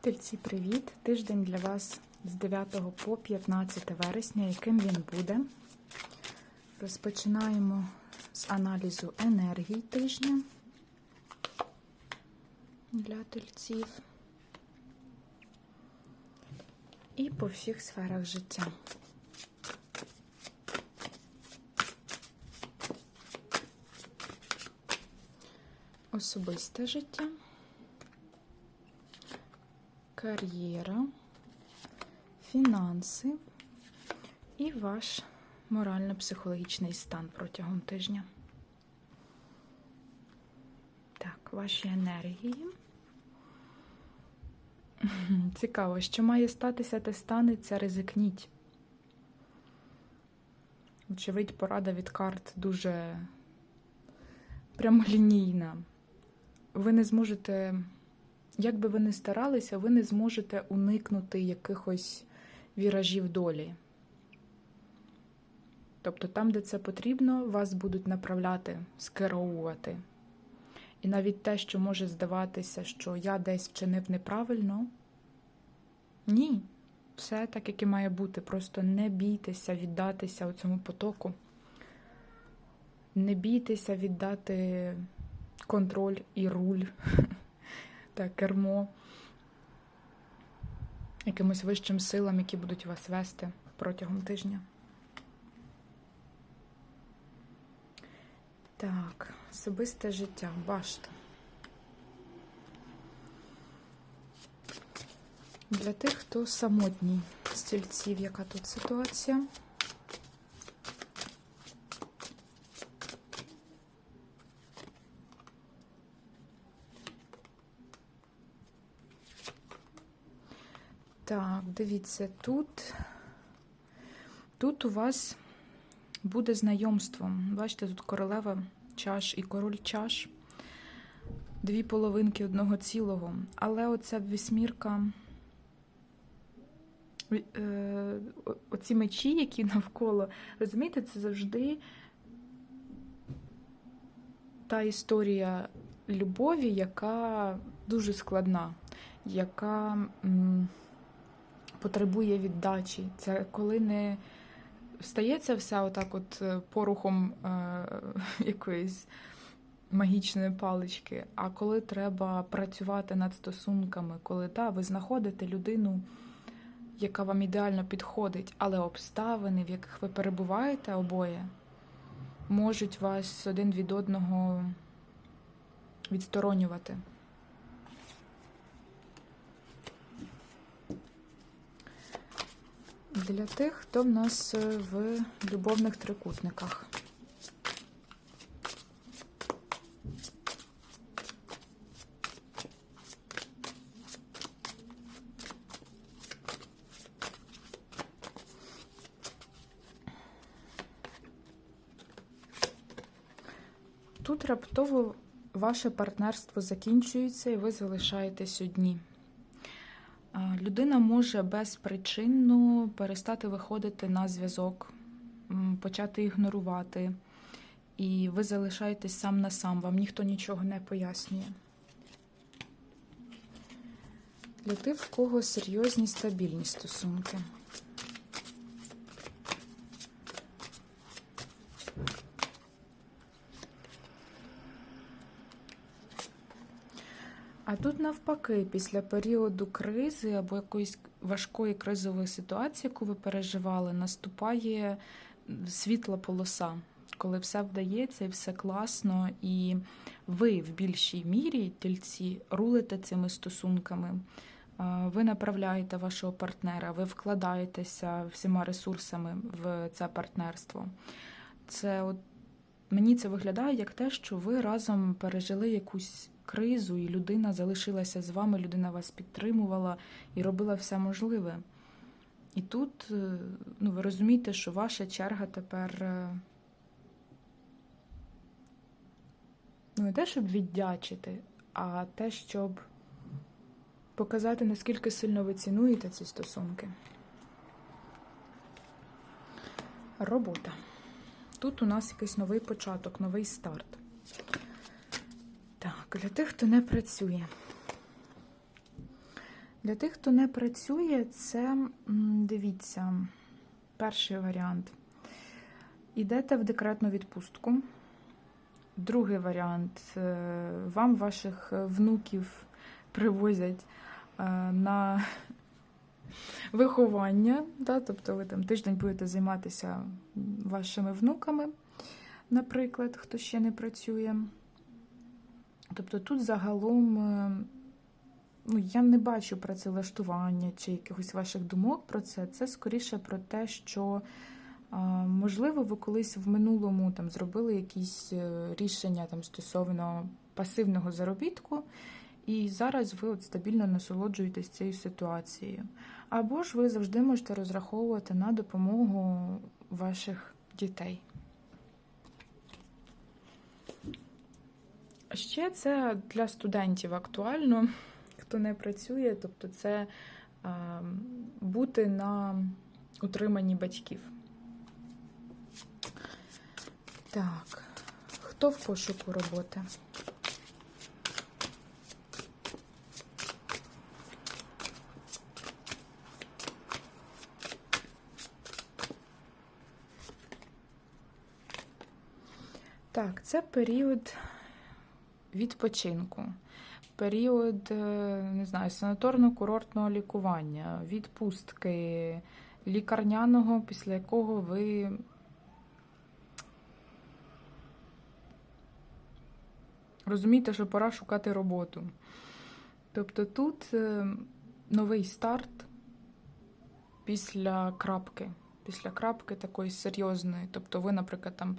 Тельці, привіт! Тиждень для вас з 9 по 15 вересня. Яким він буде? Розпочинаємо з аналізу енергії тижня для тельців і по всіх сферах життя. Особисте життя кар'єра, фінанси і ваш морально-психологічний стан протягом тижня. Так, ваші енергії. Цікаво, що має статися, те станеться, ризикніть. Очевидь, порада від карт дуже прямолінійна. Ви не зможете. Як би ви не старалися, ви не зможете уникнути якихось віражів долі. Тобто там, де це потрібно, вас будуть направляти, скеровувати. І навіть те, що може здаватися, що я десь вчинив неправильно, ні, все так, як і має бути. Просто не бійтеся віддатися цьому потоку. Не бійтеся віддати контроль і руль та кермо якимось вищим силам, які будуть вас вести протягом тижня. Так, особисте життя, башта. Для тих, хто самотній стільців, яка тут ситуація? Так, дивіться, тут, тут у вас буде знайомство. Бачите, тут королева чаш і король чаш, дві половинки одного цілого. Але оця вісьмірка, е, оці мечі, які навколо, розумієте, це завжди та історія любові, яка дуже складна, яка. Потребує віддачі. Це коли не стається все отак от е, порухом е, якоїсь магічної палички, а коли треба працювати над стосунками, коли та, ви знаходите людину, яка вам ідеально підходить, але обставини, в яких ви перебуваєте обоє, можуть вас один від одного відсторонювати. Для тих, хто в нас е, в любовних трикутниках. Тут раптово ваше партнерство закінчується і ви залишаєтесь одні. Людина може безпричинно перестати виходити на зв'язок, почати ігнорувати, і ви залишаєтесь сам на сам, вам ніхто нічого не пояснює. Для тих, в кого серйозні стабільні стосунки. А тут, навпаки, після періоду кризи або якоїсь важкої кризової ситуації, яку ви переживали, наступає світла полоса, коли все вдається і все класно, і ви в більшій мірі тільці рулите цими стосунками. Ви направляєте вашого партнера, ви вкладаєтеся всіма ресурсами в це партнерство. Це от мені це виглядає як те, що ви разом пережили якусь кризу, і людина залишилася з вами, людина вас підтримувала і робила все можливе. І тут, е, ну, ви розумієте, що ваша черга тепер е, ну, не те, щоб віддячити, а те, щоб показати, наскільки сильно ви цінуєте ці стосунки. Робота. Тут у нас якийсь новий початок, новий старт. Так, для тих, хто не працює. Для тих, хто не працює, це дивіться, перший варіант. Ідете в декретну відпустку. Другий варіант. е, Вам ваших е, внуків привозять е, на виховання. Да? Тобто ви там тиждень будете займатися вашими внуками, наприклад, хто ще не працює. Тобто тут загалом е, ну, я не бачу працевлаштування чи якихось ваших думок про це. Це скоріше про те, що можливо ви колись в минулому там зробили якісь е, рішення там стосовно пасивного заробітку, і зараз ви от стабільно насолоджуєтесь цією ситуацією. Або ж ви завжди можете розраховувати на допомогу ваших дітей. Ще це для студентів актуально, хто не працює, тобто це бути на утриманні батьків. Так, хто в пошуку роботи? Так, це період відпочинку, період, е, не знаю, санаторно-курортного лікування, відпустки, лікарняного, після якого ви розумієте, що пора шукати роботу. Тобто тут е, новий старт після крапки, після крапки такої серйозної. Тобто ви, наприклад, там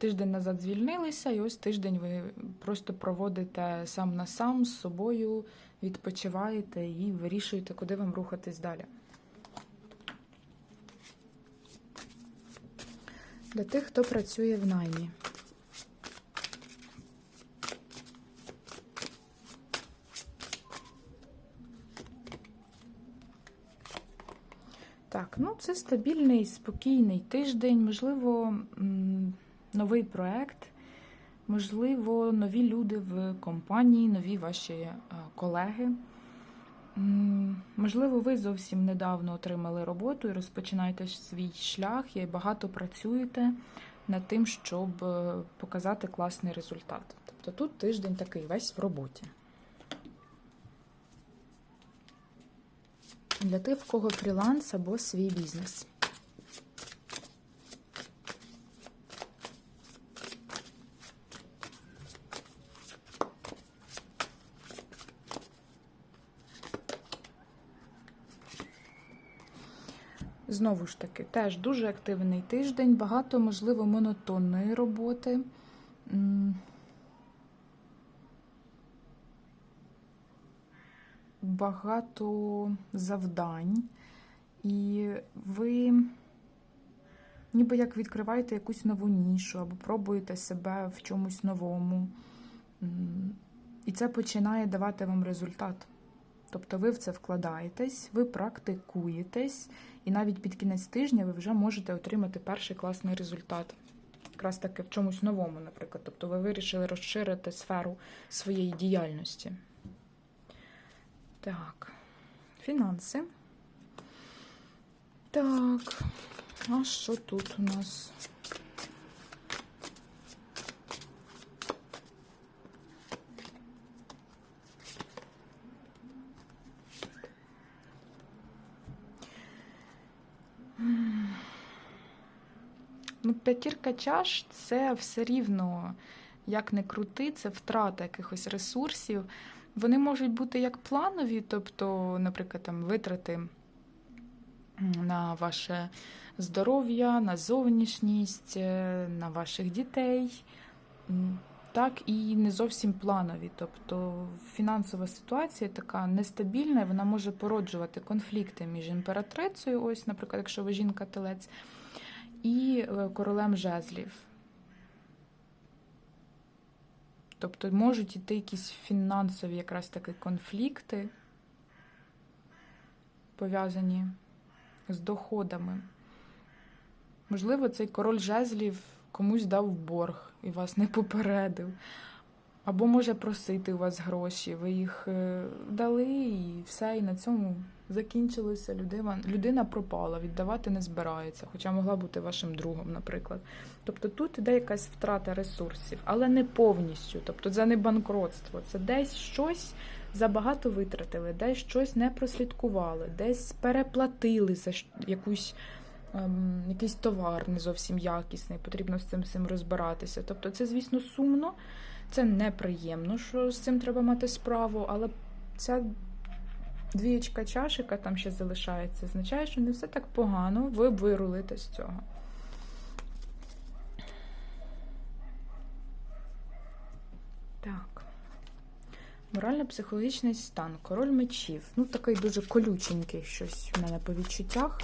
тиждень назад звільнилися, і ось тиждень ви просто проводите сам на сам з собою, відпочиваєте і вирішуєте, куди вам рухатись далі. Для тих, хто працює в наймі. Так, ну це стабільний, спокійний тиждень, можливо, новий проект, можливо, нові люди в компанії, нові ваші е, колеги. Можливо, ви зовсім недавно отримали роботу і розпочинаєте свій шлях і багато працюєте над тим, щоб е, показати класний результат. Тобто тут тиждень такий весь в роботі. Для тих, в кого фріланс або свій бізнес. Знову ж таки, теж дуже активний тиждень, багато, можливо, монотонної роботи. Багато завдань, і ви ніби як відкриваєте якусь нову нішу або пробуєте себе в чомусь новому. І це починає давати вам результат. Тобто ви в це вкладаєтесь, ви практикуєтесь, і навіть під кінець тижня ви вже можете отримати перший класний результат. Якраз таки в чомусь новому, наприклад. Тобто ви вирішили розширити сферу своєї діяльності. Так, фінанси. Так, а що тут у нас? Ну, п'ятірка чаш це все рівно, як не крути, це втрата якихось ресурсів. Вони можуть бути як планові, тобто, наприклад, там витрати на ваше здоров'я, на зовнішність, е, на ваших дітей, так і не зовсім планові. Тобто фінансова ситуація така нестабільна, і вона може породжувати конфлікти між імператрицею, ось, наприклад, якщо ви жінка-телець, і е, королем жезлів. Тобто можуть іти якісь фінансові якраз таки конфлікти, пов'язані з доходами. Можливо, цей король жезлів комусь дав борг і вас не попередив. Або може просити у вас гроші, ви їх е, дали і все, і на цьому закінчилося. Людина, людина пропала, віддавати не збирається, хоча могла бути вашим другом, наприклад. Тобто тут іде якась втрата ресурсів, але не повністю. Тобто це не банкротство, це десь щось забагато витратили, десь щось не прослідкували, десь переплатили за якусь. ем, Якийсь товар не зовсім якісний, потрібно з цим всім розбиратися. Тобто, це, звісно, сумно, це неприємно, що з цим треба мати справу, але ця двієчка чашика там ще залишається, означає, що не все так погано, ви вирулите з цього. Так. Морально-психологічний стан. Король мечів. Ну, такий дуже колюченький щось в мене по відчуттях.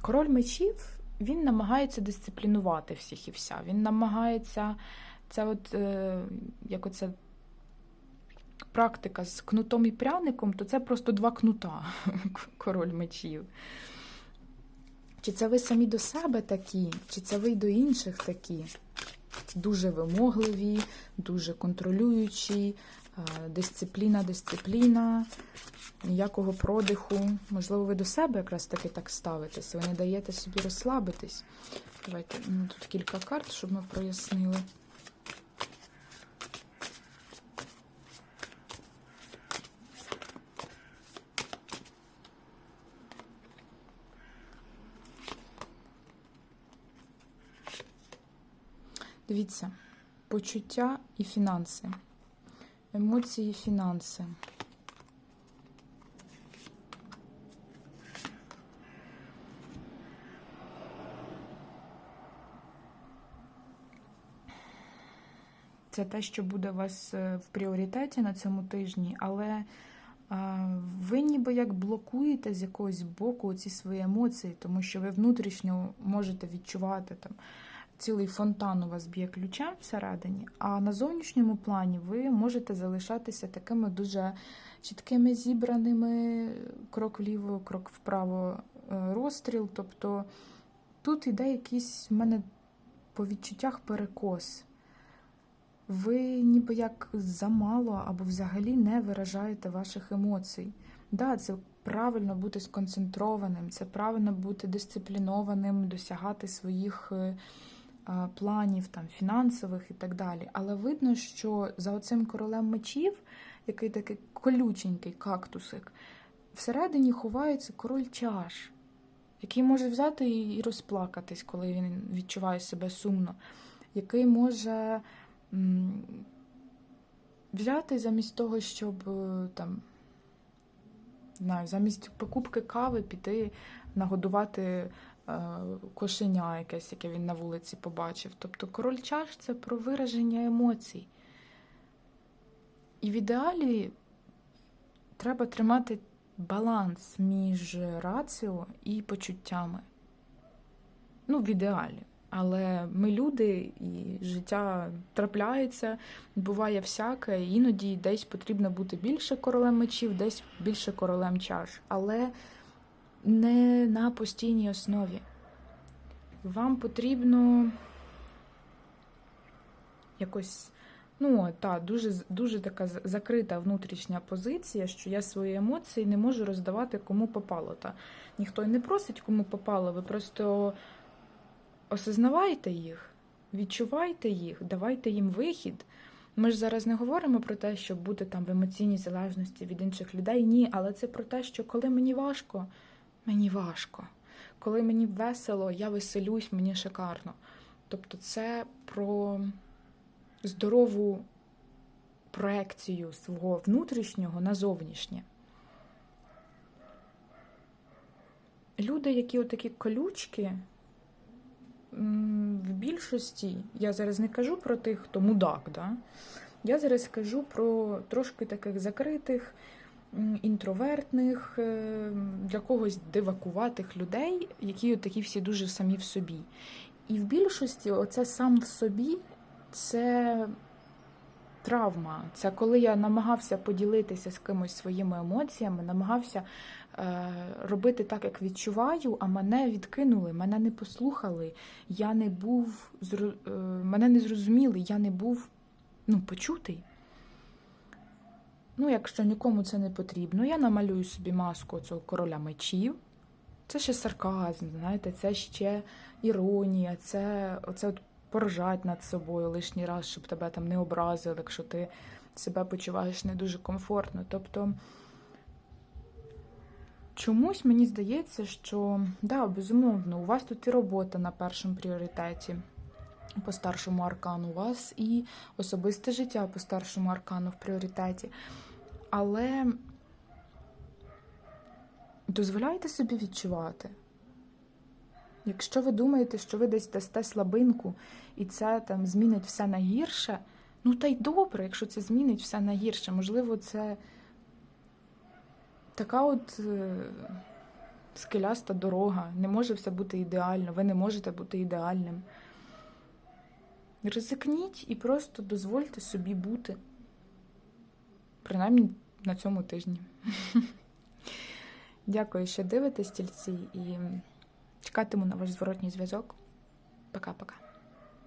Король мечів він намагається дисциплінувати всіх і вся. Він намагається, це от е, як оце практика з кнутом і пряником, то це просто два кнута, король мечів. Чи це ви самі до себе такі, чи це ви й до інших такі? Дуже вимогливі, дуже контролюючі, дисципліна, дисципліна, ніякого продиху. Можливо, ви до себе якраз таки так ставитесь, ви не даєте собі розслабитись. Давайте ну, тут кілька карт, щоб ми прояснили. Дивіться, почуття і фінанси. Емоції фінанси. Це те, що буде у вас е, в пріоритеті на цьому тижні, але е, ви ніби як блокуєте з якогось боку ці свої емоції, тому що ви внутрішньо можете відчувати там цілий фонтан у вас б'є ключем всередині, а на зовнішньому плані ви можете залишатися такими дуже чіткими, зібраними, крок вліво, крок вправо е, розстріл. Тобто тут іде якийсь в мене по відчуттях перекос. Ви ніби як замало або взагалі не виражаєте ваших емоцій. Да, це правильно бути сконцентрованим, це правильно бути дисциплінованим, досягати своїх е, планів там, фінансових і так далі. Але видно, що за оцим королем мечів, який такий колюченький кактусик, всередині ховається король чаш, який може взяти і розплакатись, коли він відчуває себе сумно, який може взяти замість того, щоб е, там, знаю, замість покупки кави піти нагодувати кошеня якесь, яке він на вулиці побачив. Тобто король чаш це про вираження емоцій. І в ідеалі треба тримати баланс між раціо і почуттями. Ну, в ідеалі. Але ми люди, і життя трапляється, буває всяке, іноді десь потрібно бути більше королем мечів, десь більше королем чаш. Але не на постійній основі. Вам потрібно якось, ну, та, дуже, дуже така закрита внутрішня позиція, що я свої емоції не можу роздавати кому попало. Та ніхто й не просить, кому попало. Ви просто осознавайте їх, відчувайте їх, давайте їм вихід. Ми ж зараз не говоримо про те, щоб бути там в емоційній залежності від інших людей. Ні, але це про те, що коли мені важко, мені важко. Коли мені весело, я веселюсь, мені шикарно. Тобто, це про здорову проекцію свого внутрішнього на зовнішнє. Люди, які отакі колючки, в більшості, я зараз не кажу про тих, хто мудак, да? я зараз кажу про трошки таких закритих, інтровертних, е, для когось дивакуватих людей, які такі всі дуже самі в собі. І в більшості оце сам в собі це травма. Це коли я намагався поділитися з кимось своїми емоціями, намагався е, робити так, як відчуваю, а мене відкинули, мене не послухали. Я не був е, мене не зрозуміли, я не був ну, почутий. Ну, якщо нікому це не потрібно, я намалюю собі маску цього короля мечів. Це ще сарказм, знаєте, це ще іронія, це оце от поржать над собою лишній раз, щоб тебе там не образили, якщо ти себе почуваєш не дуже комфортно. Тобто чомусь мені здається, що да, безумовно, у вас тут і робота на першому пріоритеті по старшому аркану, у вас і особисте життя по старшому аркану в пріоритеті. Але дозволяйте собі відчувати. Якщо ви думаєте, що ви десь дасте слабинку і це там змінить все на гірше, ну та й добре, якщо це змінить все на гірше. Можливо, це така от е, скеляста дорога. Не може все бути ідеально, ви не можете бути ідеальним. Ризикніть і просто дозвольте собі бути. Принаймні на цьому тижні. Дякую, що дивитесь стільці і чекатиму на ваш зворотній зв'язок. Пока-пока.